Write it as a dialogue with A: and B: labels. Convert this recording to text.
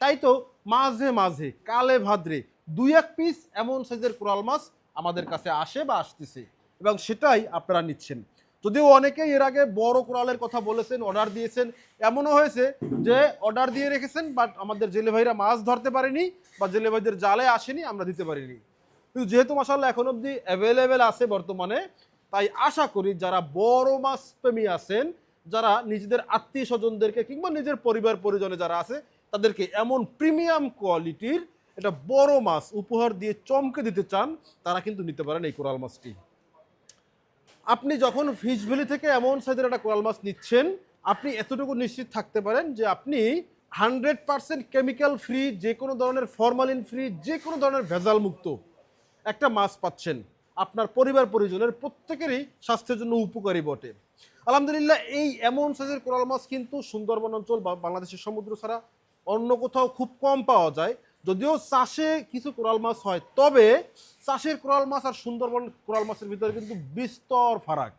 A: তাই তো মাঝে মাঝে, কালে ভাদ্রে দুই এক পিস এমন সাইজের কোরাল মাছ আমাদের কাছে আসে বা আসতেছে এবং সেটাই আপনারা নিচ্ছেন। যদিও অনেকেই এর আগে বড় কোরালের কথা বলেছেন, অর্ডার দিয়েছেন, এমনও হয়েছে যে অর্ডার দিয়ে রেখেছেন, বাট আমাদের জেলে ভাইরা মাছ ধরতে পারেনি বা জেলে ভাইদের জালে আসেনি, আমরা দিতে পারিনি। কিন্তু যেহেতু মাসাল্লাহ এখন অবধি অ্যাভেলেবেল আছে বর্তমানে, তাই আশা করি যারা বড় মাছ প্রেমী আছেন, যারা নিজেদের আত্মীয় স্বজনদেরকে কিংবা নিজের পরিবার পরিজনে যারা আছে তাদেরকে এমন প্রিমিয়াম কোয়ালিটির এটা বড় মাছ উপহার দিয়ে চমকে দিতে চান, তারা কিন্তু নিতে পারেন এই কোরাল মাছটি। আপনি যখন ফিশ ভ্যালি থেকে এমন সাইজের একটা কোরাল মাছ নিচ্ছেন, আপনি এতটুকু নিশ্চিত থাকতে পারেন যে আপনি হান্ড্রেড পার্সেন্ট কেমিক্যাল ফ্রি, যে কোনো ধরনের ফরমালিন ফ্রি, যে কোনো ধরনের ভেজাল মুক্ত একটা মাছ পাচ্ছেন। আপনার পরিবার, পরিজনের প্রত্যেকেরই স্বাস্থ্যের জন্য উপকারী বটে। আলহামদুলিল্লাহ, এই এমন সাইজের কোরাল মাছ কিন্তু সুন্দরবন অঞ্চল বা বাংলাদেশের সমুদ্র ছাড়া অন্য কোথাও খুব কম পাওয়া যায়। যদিও চাষে কিছু কোরাল মাছ হয়, তবে চাষের কোরাল মাছ আর সুন্দরবন কোরাল মাছের ভিতরে কিন্তু বিস্তর ফারাক।